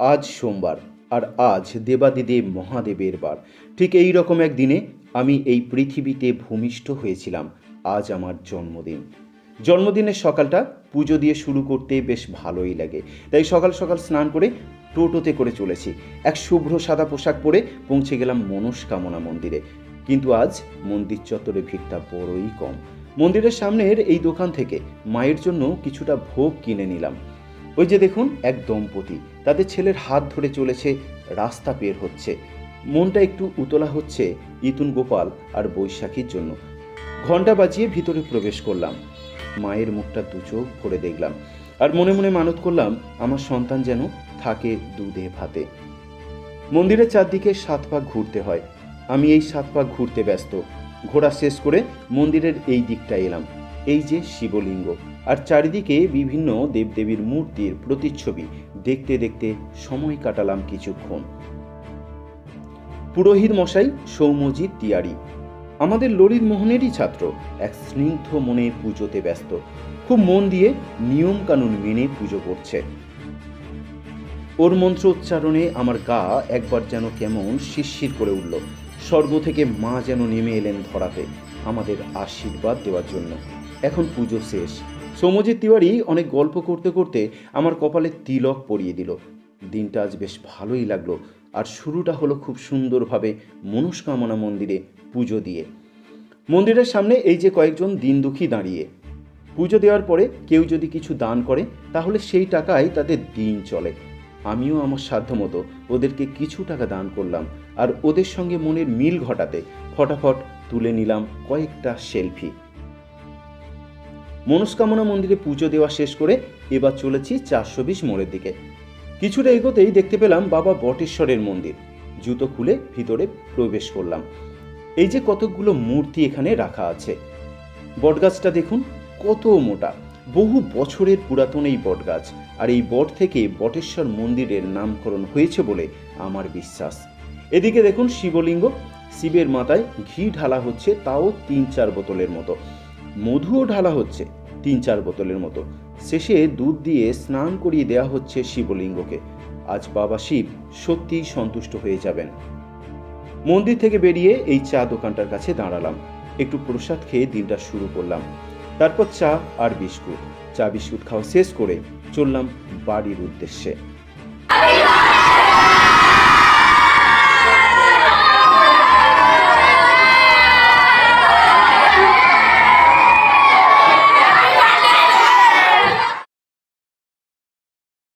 আজ সোমবার, আর আজ দেবাদিদেব মহাদেবের বার। ঠিক এই রকম এক দিনে আমি এই পৃথিবীতে ভূমিষ্ঠ হয়েছিলাম। আজ আমার জন্মদিন। জন্মদিনের সকালটা পুজো দিয়ে শুরু করতে বেশ ভালোই লাগে। তাই সকাল সকাল স্নান করে টোটোতে করে চলেছি। এক শুভ্র সাদা পোশাক পরে পৌঁছে গেলাম মনস্কামনা মন্দিরে। কিন্তু আজ মন্দির চত্বরে ভিড়টা বড়ই কম। মন্দিরের সামনের এই দোকান থেকে মায়ের জন্য কিছুটা ভোগ কিনে নিলাম। ওই যে দেখুন, এক দম্পতি। তাদের ছেলের হাত ধরে চলেছে, রাস্তা বের হচ্ছে। মনটা একটু উতলা হচ্ছে ইতুন গোপাল আর বৈশাখীর জন্য। ঘণ্টা বাজিয়ে ভিতরে প্রবেশ করলাম। মায়ের মুখটা দুচোখ করে দেখলাম আর মনে মনে মানত করলাম, আমার সন্তান যেন থাকে দুধে ভাতে। মন্দিরের চারদিকে সাত পাক ঘুরতে হয়। আমি এই সাত পাক ঘুরতে ব্যস্ত। ঘোরা শেষ করে মন্দিরের এই দিকটা এলাম। এই যে শিবলিঙ্গ। আর চারিদিকে বিভিন্ন দেবদেবীর মূর্তির প্রতিচ্ছবি। দেখতে দেখতে সময় কাটালাম কিছুক্ষণ। পুরোহিত মশাই, সৌম্যজিৎ তিয়ারি। আমাদের ললিত মোহনেরই ছাত্র। এক স্নিগ্ধ মনে পুজোতে ব্যস্ত। খুব মন দিয়ে নিয়ম কানুন মেনে পুজো করছে। ওর মন্ত্র উচ্চারণে আমার গা একবার যেন কেমন শিরশির করে উঠল। স্বর্গ থেকে মা যেন নেমে এলেন ধরাতে। আমাদের আশীর্বাদ দেওয়ার জন্য। এখন পুজো শেষ। সৌমজিৎ তিওয়ারি অনেক গল্প করতে করতে আমার কপালে তিলক পরিয়ে দিল। দিনটা আজ বেশ ভালোই লাগল। আর শুরুটা হলো খুব সুন্দরভাবে মনস্কামনা মন্দিরে পুজো দিয়ে। মন্দিরের সামনে এই যে কয়েকজন দিন দুঃখী দাঁড়িয়ে। পুজো দেওয়ার পরে কেউ যদি কিছু দান করে, তাহলে সেই টাকায় তাদের দিন চলে। আমিও আমার সাধ্যমতো ওদেরকে কিছু টাকা দান করলাম। আর ওদের সঙ্গে মনের মিল ঘটাতে ফটাফট তুলে নিলাম কয়েকটা সেলফি। মনস্কামনা মন্দিরে পুজো দেওয়া শেষ করে এবার চলেছি চারশো বিশ মোড়ের দিকে। কিছুটা এগোতেই দেখতে পেলাম বাবা বটেশ্বরের মন্দির। জুতো খুলে ভিতরে প্রবেশ করলাম। এই যে কতকগুলো মূর্তি এখানে রাখা আছে। বটগাছটা দেখুন, কত মোটা। বহু বছরের পুরাতন এই বটগাছ। আর এই বট থেকে বটেশ্বর মন্দিরের নামকরণ হয়েছে বলে আমার বিশ্বাস। এদিকে দেখুন শিবলিঙ্গ, শিবের মাথায় ঘি ঢালা হচ্ছে, তাও তিন চার বোতলের মতো। মধুও ঢালা হচ্ছে। তিন চার বোতলের মতো। শেষে দুধ দিয়ে স্নান করিয়ে দেয়া হচ্ছে শিবলিঙ্গকে। আজ বাবা শিব সত্যিই সন্তুষ্ট হয়ে যাবেন। মন্দির থেকে বেরিয়ে এই চা দোকানটার কাছে দাঁড়ালাম। একটু প্রসাদ খেয়ে দিনটা শুরু করলাম। তারপর চা আর বিস্কুট। চা বিস্কুট খাওয়া শেষ করে চললাম বাড়ির উদ্দেশ্যে।